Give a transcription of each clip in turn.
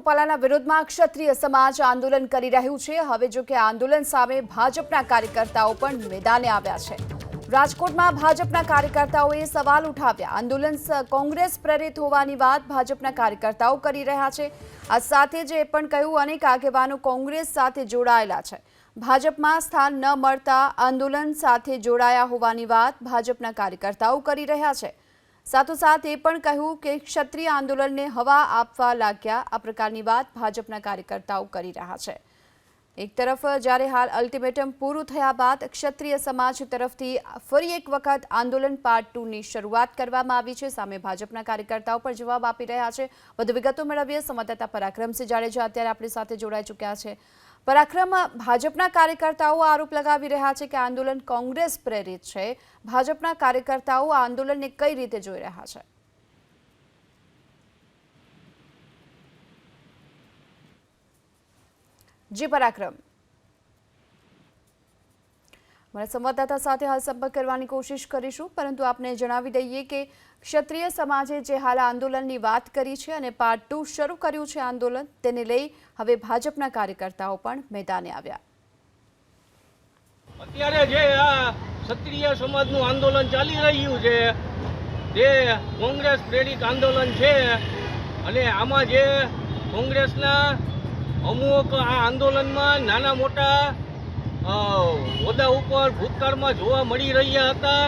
રૂપાલાના વિરોધમાં ક્ષત્રિય સમાજ આંદોલન કરી રહ્યું છે. હવે જો કે આંદોલન સામે ભાજપના કાર્યકર્તાઓ પણ મેદાને આવ્યા છે. રાજકોટમાં ભાજપના કાર્યકર્તાઓએ સવાલ ઉઠાવ્યા. આંદોલન કોંગ્રેસ પ્રેરિત હોવાની વાત ભાજપના કાર્યકર્તાઓ કરી રહ્યા છે. આ સાથે જ એ પણ કહ્યું, અનેક આગેવાનો કોંગ્રેસ સાથે જોડાયેલા છે. ભાજપમાં સ્થાન ન મળતા આંદોલન સાથે જોડાયા હોવાની વાત ભાજપના કાર્યકર્તાઓ કરી રહ્યા છે. સાથોસાથ એ પણ કહ્યું કે ક્ષત્રિય આંદોલનને હવા આપવા લાગ્યા. આ પ્રકારની વાત ભાજપના કાર્યકર્તાઓ કરી રહ્યા છે. એક તરફ જ્યારે હાલ અલ્ટિમેટમ પૂરું થયા બાદ ક્ષત્રિય સમાજ તરફથી ફરી એક વખત આંદોલન પાર્ટ ટુની શરૂઆત કરવામાં આવી છે. સામે ભાજપના કાર્યકર્તાઓ પણ જવાબ આપી રહ્યા છે. વધુ વિગતો મેળવીએ. સંવાદદાતા પરાક્રમસિંહ જાડેજા અત્યારે આપણી સાથે જોડાઈ ચૂક્યા છે. પરાક્રમ ભાજપના કાર્યકર્તાઓ આરોપ લગાવી રહ્યા છે કે આંદોલન કોંગ્રેસ પ્રેરિત છે. ભાજપના કાર્યકર્તાઓ આ આંદોલનને કઈ રીતે જોઈ રહ્યા છે? જી, પરાક્રમ. મારા સંવાદદાતા સાથે હાલ સંપર્ક કરવાની કોશિશ કરીશું, પરંતુ આપને જણાવી દઈએ કે ક્ષત્રિય સમાજે જે હાલ આંદોલનની વાત કરી છે અને પાર્ટ ટુ શરૂ કર્યું છે આંદોલન, તેને લઈ હવે ભાજપના કાર્યકર્તાઓ પણ મેદાને આવ્યા. અત્યારે જે આ ક્ષત્રિય સમાજનું આંદોલન ચાલી રહ્યું છે, જે કોંગ્રેસ પ્રેરિત આંદોલન છે, અને આમાં જે કોંગ્રેસના અમુક આ આંદોલનમાં નાના મોટા હોદ્દા ઉપર ભૂતકાળમાં જોવા મળી રહ્યા હતા.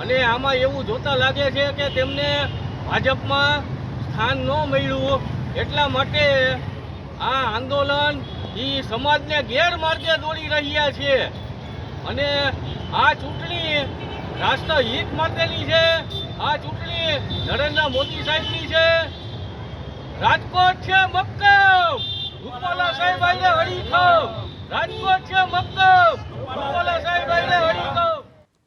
અને આમાં એવું જોતા લાગે છે કે તેમને ભાજપમાં સ્થાન ન મળ્યું. એટલા માટે આ આંદોલન એ સમાજને ગેરમાર્ગે દોડી રહ્યા છે. અને આ ચૂંટણી રાષ્ટ્રહિત માટેની છે. આ ચૂંટણી નરેન્દ્ર મોદી સાહેબની છે. રાજકોટ છે મક્કમ. રૂપાલા સાહેબ આજે હળી રાજકોટ છે મક્કલ